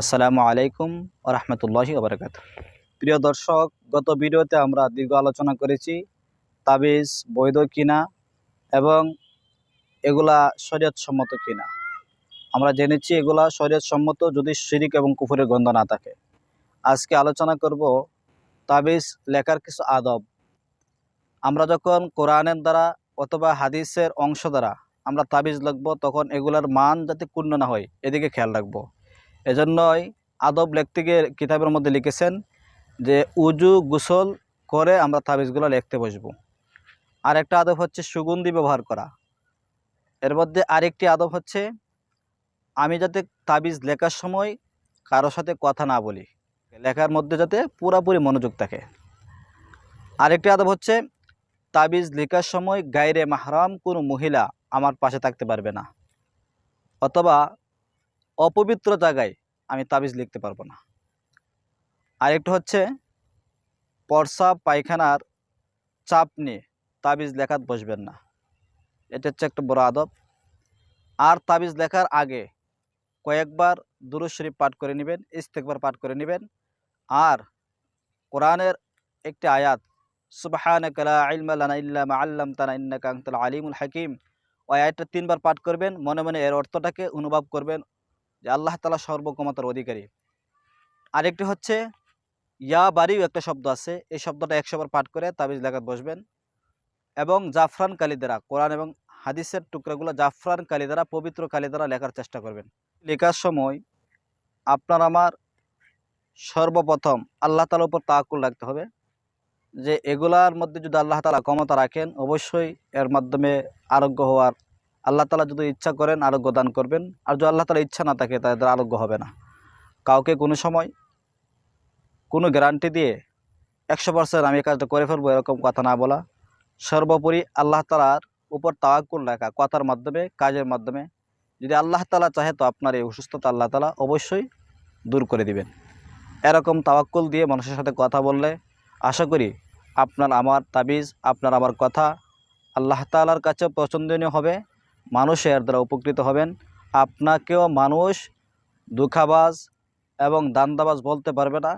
আসসালামু আলাইকুম রহমতুল্লাহি ওবরাকাত প্রিয় দর্শক, গত ভিডিওতে আমরা দীর্ঘ আলোচনা করেছি তাবিজ, বৈধ কিনা এবং এগুলা শরীয়তসম্মত কিনা। আমরা জেনেছি এগুলা শরীয়তসম্মত যদি শিরিক এবং কুফুরের গন্ধ না থাকে। আজকে আলোচনা করব তাবিজ লেখার কিছু আদব। আমরা যখন কোরআনের দ্বারা অথবা হাদিসের অংশ দ্বারা আমরা তাবিজ লিখব, তখন এগুলার মান যাতে পূর্ণ না হয়, এদিকে খেয়াল রাখব। এজন্যই আদব লেখতে কিতাবের মধ্যে লিখেছেন যে, উজু গোসল করে আমরা তাবিজগুলো লিখতে বসবো। আর একটা আদব হচ্ছে সুগন্ধি ব্যবহার করা। এর মধ্যে আরেকটি আদব হচ্ছে, আমি যাতে তাবিজ লেখার সময় কারোর সাথে কথা না বলি, লেখার মধ্যে যাতে পুরাপুরি মনোযোগ থাকে। আরেকটি আদব হচ্ছে, তাবিজ লেখার সময় গায়রে মাহরাম কোনো মহিলা আমার পাশে থাকতে পারবে না। অথবা অপবিত্র জায়গায় আমি তাবিজ লিখতে পারব না। আরেকটা হচ্ছে, পরসা, পায়খানার চাপ নিয়ে তাবিজ লেখাত বসবেন না। এটা হচ্ছে একটা বড় আদব। আর তাবিজ লেখার আগে কয়েকবার দুরুদ শরীফ পাঠ করে নেবেন, ইস্তেকবার পাঠ করে নেবেন। আর কোরআনের একটি আয়াত, সুবাহানাকা আলিমুল হাকিম, ওই আয়াতটা তিনবার পাঠ করবেন। মনে মনে এর অর্থটাকে অনুভব করবেন। যে আল্লাহ তালা সর্বক্ষমতার অধিকারী। আরেকটি হচ্ছে, ইয়া বাড়িও একটা শব্দ আছে, এই শব্দটা একশোবার পাঠ করে তাবিজ লেখাত বসবেন। এবং জাফরান কালি দ্বারা, কোরআন এবং হাদিসের টুকরাগুলো জাফরান কালি দ্বারা, পবিত্র কালি দ্বারা লেখার চেষ্টা করবেন। লেখার সময় আপনার আমার সর্বপ্রথম আল্লাহ তালার উপর তাকুল রাখতে হবে। যে এগুলার মধ্যে যদি আল্লাহ তালা ক্ষমতা রাখেন, অবশ্যই এর মাধ্যমে আরোগ্য হওয়ার আল্লাহ তালা যদি ইচ্ছা করেন আরোগ্য দান করবেন। আর যদি আল্লাহ তালা ইচ্ছা না থাকে তাদের আরোগ্য হবে না। কাউকে কোনো সময় কোনো গ্যারান্টি দিয়ে একশো পার্সেন্ট আমি কাজটা করে ফেলব, এরকম কথা না বলা। সর্বোপরি আল্লাহ তালার উপর তাওয়াক্কুল রাখা, কথার মাধ্যমে, কাজের মাধ্যমে। যদি আল্লাহ তালা চাহে তো আপনার এই অসুস্থতা আল্লাহ তালা অবশ্যই দূর করে দিবেন। এরকম তাওয়াক্কুল দিয়ে মানুষের সাথে কথা বললে আশা করি আপনার আমার তাবিজ, আপনার আমার কথা আল্লাহ তালার কাছে পছন্দনীয় হবে। মানুষ এর দ্বারা উপকৃত হবেন। আপনাকেও মানুষ দুঃখাবাজ এবং দান্দাবাজ বলতে পারবে না।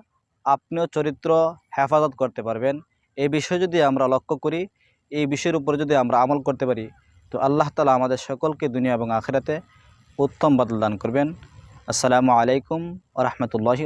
আপনিও চরিত্র হেফাজত করতে পারবেন। এই বিষয় যদি আমরা লক্ষ্য করি, এই বিষয়ের উপরে যদি আমরা আমল করতে পারি, তো আল্লাহ তালা আমাদের সকলকে দুনিয়া এবং আখেরাতে উত্তম বদল দান করবেন। আসসালামু আলাইকুম ও রহমতুল্লাহি